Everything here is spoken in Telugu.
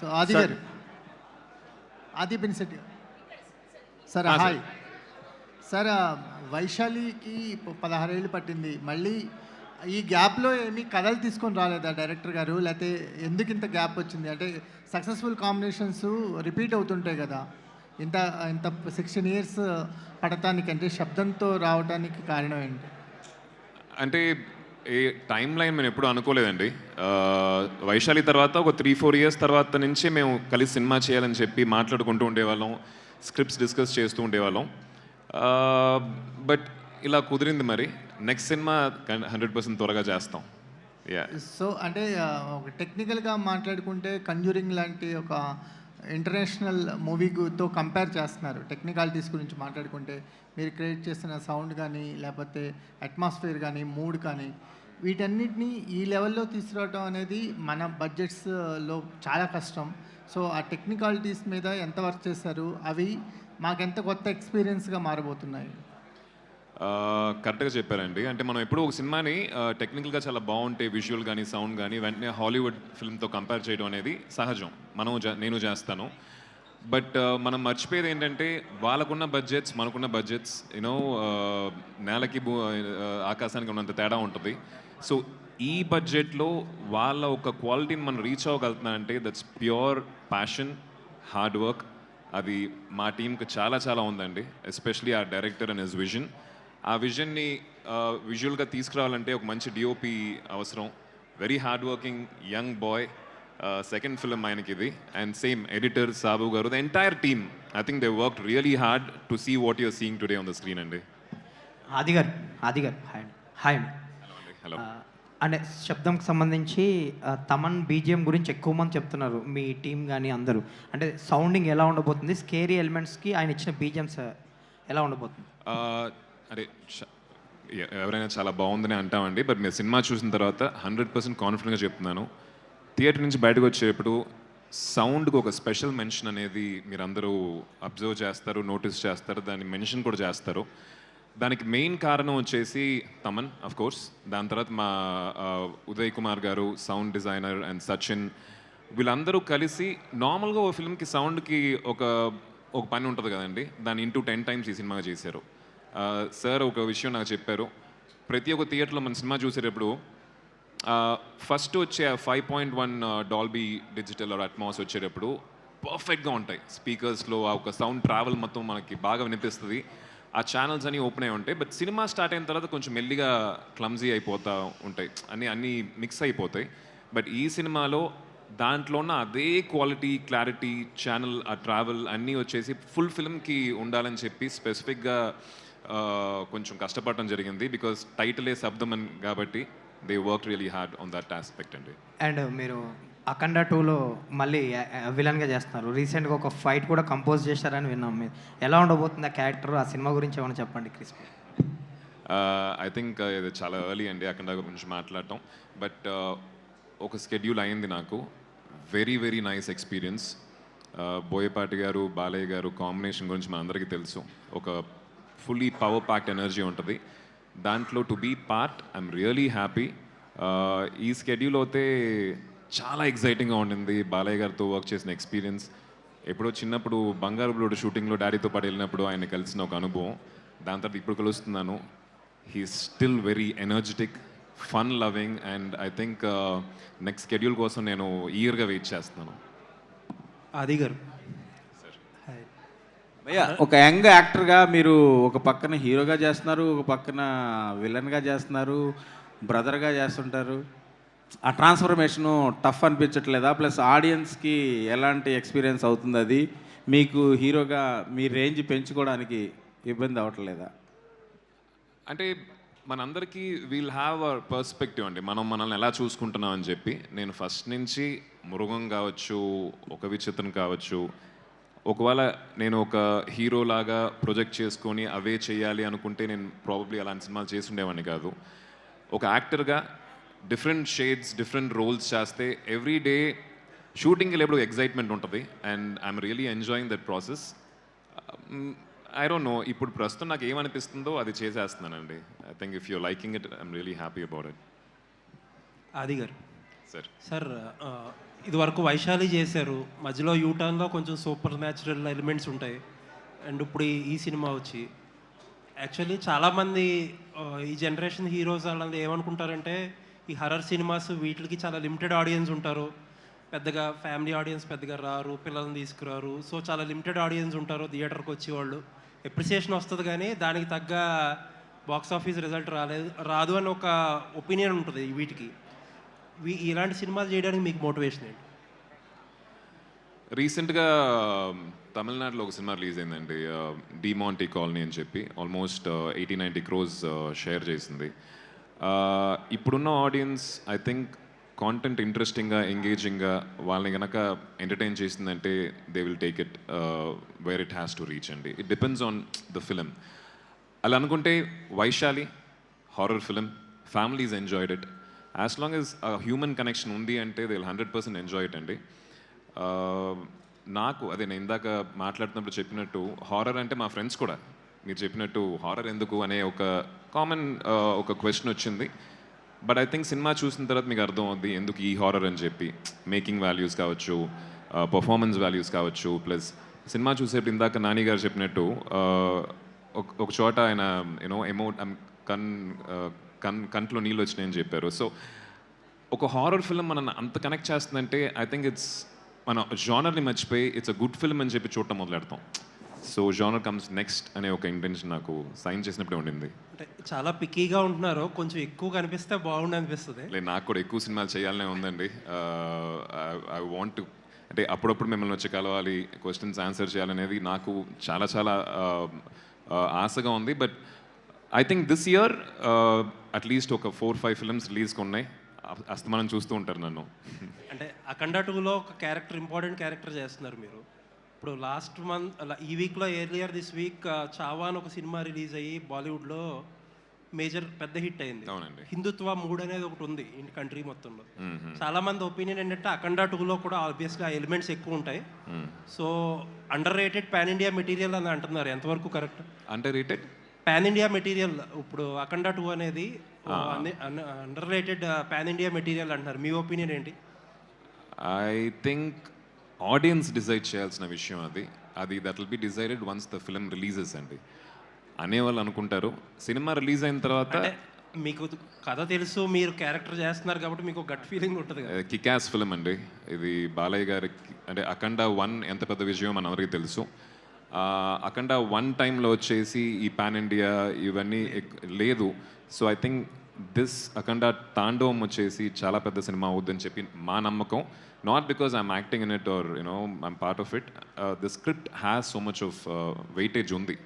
So Adi. Garu Adi Benisetti sir. Hi sir వైశాలికి పదహారేళ్ళు పట్టింది. మళ్ళీ ఈ గ్యాప్లో ఏమీ కథలు తీసుకొని రాలేదా డైరెక్టర్ గారు? లేకపోతే ఎందుకు ఇంత గ్యాప్ వచ్చింది? అంటే సక్సెస్ఫుల్ కాంబినేషన్స్ రిపీట్ అవుతుంటాయి కదా. ఇంత ఇంత సిక్స్టీన్ ఇయర్స్ పడటానికి అంటే శబ్దంతో రావడానికి కారణం ఏంటి? అంటే ఈ టైం లైన్ మేము ఎప్పుడు అనుకోలేదండి. వైశాలి తర్వాత ఒక త్రీ ఫోర్ ఇయర్స్ తర్వాత నుంచి మేము కలిసి సినిమా చేయాలని చెప్పి మాట్లాడుకుంటూ ఉండేవాళ్ళం. స్క్రిప్ట్స్ డిస్కస్ చేస్తూ ఉండేవాళ్ళం. బట్ ఇలా కుదిరింది మరి. నెక్స్ట్ సినిమా హండ్రెడ్ పర్సెంట్ త్వరగా చేస్తాం. యా సో అంటే ఒక టెక్నికల్గా మాట్లాడుకుంటే కంజూరింగ్ లాంటి ఒక ఇంటర్నేషనల్ మూవీతో కంపేర్ చేస్తున్నారు. టెక్నికాలిటీస్ గురించి మాట్లాడుకుంటే మీరు క్రియేట్ చేసిన సౌండ్ కానీ లేకపోతే అట్మాస్ఫియర్ కానీ మూడ్ కానీ వీటన్నిటిని ఈ లెవెల్లో తీసుకురావడం అనేది మన బడ్జెట్స్లో చాలా కష్టం. సో ఆ టెక్నికాలిటీస్ మీద ఎంత వర్క్ చేశారు అవి మాకెంత కొత్త ఎక్స్పీరియన్స్గా మారబోతున్నాయి? కరెక్ట్గా చెప్పారండి. అంటే మనం ఎప్పుడూ ఒక సినిమాని టెక్నికల్గా చాలా బాగుంటే విజువల్ కానీ సౌండ్ కానీ వెంటనే హాలీవుడ్ ఫిల్మ్తో కంపేర్ చేయడం అనేది సహజం. మనం జా- నేను చేస్తాను. బట్ మనం మర్చిపోయేది ఏంటంటే వాళ్ళకున్న బడ్జెట్స్ మనకున్న బడ్జెట్స్ యూనో నేలకి భూ ఆకాశానికి ఉన్నంత తేడా ఉంటుంది. సో ఈ బడ్జెట్లో వాళ్ళ ఒక క్వాలిటీని మనం reach అవ్వగలుగుతున్నామంటే that's pure passion hard work. అది మా టీంకి చాలా చాలా ఉందండి. ఎస్పెషలీ ఆ డైరెక్టర్ అండ్ హిజ్ విజన్. ఆ విజన్ని విజువల్గా తీసుకురావాలంటే ఒక మంచి డిఓపి అవసరం. Very hard working young boy second film ఆయనకి ఇది and same editor Sabu garu. The entire team I think they work really hard to see what you're seeing today on the screen అండి ఆది గారు ఆది గారు హాయ్ అండి. హాయ్ అండి హలో అంటే శబ్దంకి సంబంధించి తమన్ బీజిఎం గురించి ఎక్కువ మంది చెప్తున్నారు. మీ టీం కానీ అందరూ. అంటే సౌండింగ్ ఎలా ఉండబోతుంది? స్కేరీ ఎలిమెంట్స్కి ఆయన ఇచ్చిన బీజిఎమ్స్ ఎలా ఉండబోతుంది? అరే ఎవరైనా చాలా బాగుందని అంటామండి బట్ మీరు సినిమా చూసిన తర్వాత హండ్రెడ్ పర్సెంట్ కాన్ఫిడెంట్గా చెప్తున్నాను. థియేటర్ నుంచి బయటకు వచ్చేటప్పుడు సౌండ్కి ఒక స్పెషల్ మెన్షన్ అనేది మీరందరూ అబ్జర్వ్ చేస్తారు నోటీస్ చేస్తారు దాన్ని మెన్షన్ కూడా చేస్తారు. దానికి మెయిన్ కారణం వచ్చేసి తమన్ అఫ్ కోర్స్ దాని తర్వాత మా ఉదయ్ కుమార్ గారు సౌండ్ డిజైనర్ అండ్ సచిన్ వీళ్ళందరూ కలిసి నార్మల్గా ఓ ఫిల్మ్కి సౌండ్కి ఒక ఒక పని ఉంటుంది కదండి దాన్ని ఇంటూ టెన్ టైమ్స్ ఈ సినిమాగా చేశారు. సార్ ఒక విషయం నాకు చెప్పారు. ప్రతి ఒక్క థియేటర్లో మన సినిమా చూసేటప్పుడు ఫస్ట్ వచ్చే five point one Dolby digital or Atmos వచ్చేటప్పుడు పర్ఫెక్ట్గా ఉంటాయి. స్పీకర్స్లో ఆ ఒక సౌండ్ ట్రావెల్ మొత్తం మనకి బాగా వినిపిస్తుంది. ఆ ఛానల్స్ అన్నీ ఓపెన్ అయి ఉంటాయి. బట్ సినిమా స్టార్ట్ అయిన తర్వాత కొంచెం మెల్లిగా క్లమ్జీ అయిపోతూ ఉంటాయి. అన్నీ అన్నీ మిక్స్ అయిపోతాయి. బట్ ఈ సినిమాలో దాంట్లో ఉన్న అదే క్వాలిటీ క్లారిటీ ఛానల్ ఆ ట్రావెల్ అన్నీ వచ్చేసి ఫుల్ ఫిల్మ్కి ఉండాలని చెప్పి స్పెసిఫిక్గా కొంచెం కష్టపడటం జరిగింది బికాస్ టైటిలే శబ్దం అని కాబట్టి they work really hard on that aspect అండి. అండ్ మీరు అఖండ టూలో మళ్ళీ విలన్గా చేస్తున్నారు. రీసెంట్గా ఒక ఫైట్ కూడా కంపోజ్ చేశారని విన్నాం. మీరు ఎలా ఉండబోతుంది ఆ క్యారెక్టర్ ఆ సినిమా గురించి ఏమైనా చెప్పండి క్రిస్పీ ఐ థింక్ ఇది చాలా ఎర్లీ అండి అక్కడ గురించి మాట్లాడటం. బట్ ఒక స్కెడ్యూల్ అయింది నాకు. Very very nice experience Boyapati garu Balayya garu combination గురించి మన అందరికీ తెలుసు. ఒక ఫుల్లీ పవర్ ప్యాక్డ్ ఎనర్జీ ఉంటుంది. దాంట్లో to be part I'm really happy ఈ స్కెడ్యూల్ అయితే చాలా ఎక్సైటింగ్గా ఉండింది. బాలయ్య గారితో వర్క్ చేసిన ఎక్స్పీరియన్స్ ఎప్పుడో చిన్నప్పుడు బంగారు బ్లోడ్ షూటింగ్లో డాడీతో పాటు వెళ్ళినప్పుడు ఆయన కలిసిన ఒక అనుభవం. దాని తర్వాత ఇప్పుడు కలుస్తున్నాను. He still very energetic fun loving and I think next schedule కోసం నేను ఈయర్గా వెయిట్ చేస్తున్నాను. ఆది గారు భయ్యా ఒక యంగ్ యాక్టర్గా మీరు ఒక పక్కన హీరోగా చేస్తున్నారు ఒక పక్కన విలన్గా చేస్తున్నారు బ్రదర్గా చేస్తుంటారు. ఆ ట్రాన్స్ఫర్మేషను టఫ్ అనిపించట్లేదా? ప్లస్ ఆడియన్స్కి ఎలాంటి ఎక్స్పీరియన్స్ అవుతుంది అది? మీకు హీరోగా మీ రేంజ్ పెంచుకోవడానికి ఇబ్బంది అవ్వట్లేదా? అంటే మనందరికీ వీల్ హ్యావ్ అ పర్స్పెక్టివ్ అండి. మనం మనల్ని ఎలా చూసుకుంటున్నాం అని చెప్పి. నేను ఫస్ట్ నుంచి మృగం కావచ్చు ఒక విచిత్రం కావచ్చు ఒకవేళ నేను ఒక హీరో లాగా ప్రొజెక్ట్ చేసుకొని అవే చేయాలి అనుకుంటే నేను ప్రాబబ్లీ అలాంటి సినిమాలు చేసి ఉండేవాడిని కాదు. ఒక యాక్టర్గా డిఫరెంట్ షేడ్స్ డిఫరెంట్ రోల్స్ చేస్తే ఎవ్రీ డే షూటింగ్కి వెళ్ళేప్పుడు ఎగ్జైట్మెంట్ ఉంటుంది. And I'm really enjoying that process I don't know ఇప్పుడు ప్రస్తుతం నాకు ఏమనిపిస్తుందో అది చేసేస్తున్నానండి. I think if you liking it I'm really happy about it Adi గారు సార్ సార్ ఇదివరకు వైశాలి చేశారు. మధ్యలో యూటర్న్లో కొంచెం సూపర్ న్యాచురల్ ఎలిమెంట్స్ ఉంటాయి. అండ్ ఇప్పుడు ఈ- సినిమా వచ్చి. యాక్చువల్లీ చాలామంది ఈ జనరేషన్ హీరోస్ వాళ్ళందరూ ఏమనుకుంటారంటే ఈ హర్రర్ సినిమాస్ వీటికి చాలా లిమిటెడ్ ఆడియన్స్ ఉంటారు. పెద్దగా ఫ్యామిలీ ఆడియన్స్ పెద్దగా రారు పిల్లల్ని తీసుకురారు. సో చాలా లిమిటెడ్ ఆడియన్స్ ఉంటారు థియేటర్కి వచ్చేవాళ్ళు ఎప్రిసియేషన్ వస్తుంది కానీ దానికి తగ్గ బాక్స్ ఆఫీస్ రిజల్ట్ రాలేదు రాదు అని ఒక ఒపీనియన్ ఉంటుంది వీటికి. ఇలాంటి సినిమాలు చేయడానికి మీకు మోటివేషన్ ఏంటి? రీసెంట్గా తమిళనాడులో ఒక సినిమా రిలీజ్ అయిందండి. డిమాంటీ కాలనీ అని చెప్పి almost eighty ninety crores share చేసింది. ఇప్పుడున్న ఆడియన్స్ ఐ థింక్ కాంటెంట్ ఇంట్రెస్టింగ్గా ఎంగేజింగ్గా వాళ్ళని కనుక ఎంటర్టైన్ చేసిందంటే they will take it where it has to reach అండి. It depends on the film. అలా అనుకుంటే Vaishali horror film families enjoyed it. As long as human connection ఉంది అంటే they hundred percent enjoy it అండి. నాకు అదే నేను ఇందాక మాట్లాడుతున్నప్పుడు చెప్పినట్టు హారర్ అంటే మా ఫ్రెండ్స్ కూడా. మీరు చెప్పినట్టు హారర్ ఎందుకు అనే ఒక కామన్ ఒక క్వశ్చన్ వచ్చింది. బట్ ఐ థింక్ సినిమా చూసిన తర్వాత మీకు అర్థం అవుద్ది ఎందుకు ఈ హారర్ అని చెప్పి. మేకింగ్ వాల్యూస్ కావచ్చు పర్ఫార్మెన్స్ వాల్యూస్ కావచ్చు ప్లస్ సినిమా చూసేప్పుడు ఇందాక నాని గారు చెప్పినట్టు ఒక ఒక చోట ఆయన యూనో ఎమో um, కన్ కన్ కంట్లో నీళ్ళు వచ్చినాయని చెప్పారు. సో ఒక హారర్ ఫిల్మ్ మనల్ని అంత కనెక్ట్ చేస్తుందంటే ఐ థింక్ ఇట్స్ మన జానర్ని మర్చిపోయి ఇట్స్ అ గుడ్ ఫిల్మ్ అని చెప్పి చూడటం మొదలెడతాం. సో జానర్ కమ్స్ నెక్స్ట్ అనే ఒక ఇంటెన్షన్ నాకు సైన్ చేసినప్పుడే ఉండింది. అంటే చాలా పిక్కీగా ఉంటున్నారు. కొంచెం ఎక్కువ కనిపిస్తే బాగుండు అనిపిస్తుంది. లేదు నాకు కూడా ఎక్కువ సినిమాలు చేయాలనే ఉందండి. ఐ వాంట్ అంటే అప్పుడప్పుడు మిమ్మల్ని వచ్చి కలవాలి క్వశ్చన్స్ ఆన్సర్ చేయాలనేది నాకు చాలా చాలా uh, uh, ఆశగా ఉంది. But I think this year at least ఒక ఫోర్ ఫైవ్ ఫిల్మ్స్ రిలీజ్కి ఉన్నాయి అస్తమానం చూస్తూ ఉంటారు నన్ను. అంటే అఖండ టూలో ఒక క్యారెక్టర్ ఇంపార్టెంట్ క్యారెక్టర్ చేస్తున్నారు మీరు. ఇప్పుడు లాస్ట్ మంత్ ఈ వీక్లో ఎర్లియర్ దిస్ వీక్ చావా అని ఒక సినిమా రిలీజ్ అయ్యి బాలీవుడ్లో మేజర్ పెద్ద హిట్ అయింది. అవునండి. హిందుత్వ మూడ్ అనేది ఒకటి ఉంది కంట్రీ మొత్తంలో. చాలా మంది ఒపీనియన్ ఏంటంటే అఖండ టూలో కూడా ఆబ్వియస్గా ఎలిమెంట్స్ ఎక్కువ ఉంటాయి. So underrated pan India material అని అంటున్నారు. ఎంతవరకు కరెక్ట్? అంటే రేటెడ్ పాన్ ఇండియా మెటీరియల్ ఇప్పుడు అఖండ టూ అనేది underrated pan India material అంటున్నారు. మీ ఒపీనియన్ ఏంటి? ఐ థింక్ ఆడియన్స్ డిసైడ్ చేయాల్సిన విషయం అది. అది that will be decided once the film releases అండి. అనేవాళ్ళు అనుకుంటారు. సినిమా రిలీజ్ అయిన తర్వాత మీకు కథ తెలుసు మీరు క్యారెక్టర్ చేస్తున్నారు కాబట్టి మీకు గట్ ఫీలింగ్ ఉంటుంది కికాస్ ఫిలిం అండి. ఇది బాలయ్య గారికి అంటే అఖండ వన్ ఎంత పెద్ద విజయం మన అందరికీ తెలుసు. అఖండ వన్ టైంలో వచ్చేసి ఈ పాన్ ఇండియా ఇవన్నీ లేదు. So I think this Akhanda Thandavam వచ్చేసి చాలా పెద్ద సినిమా అవుద్దని చెప్పి మా నమ్మకం. Not because I'm acting in it or you know I'm part of it the script has so much of weightage ఉంది.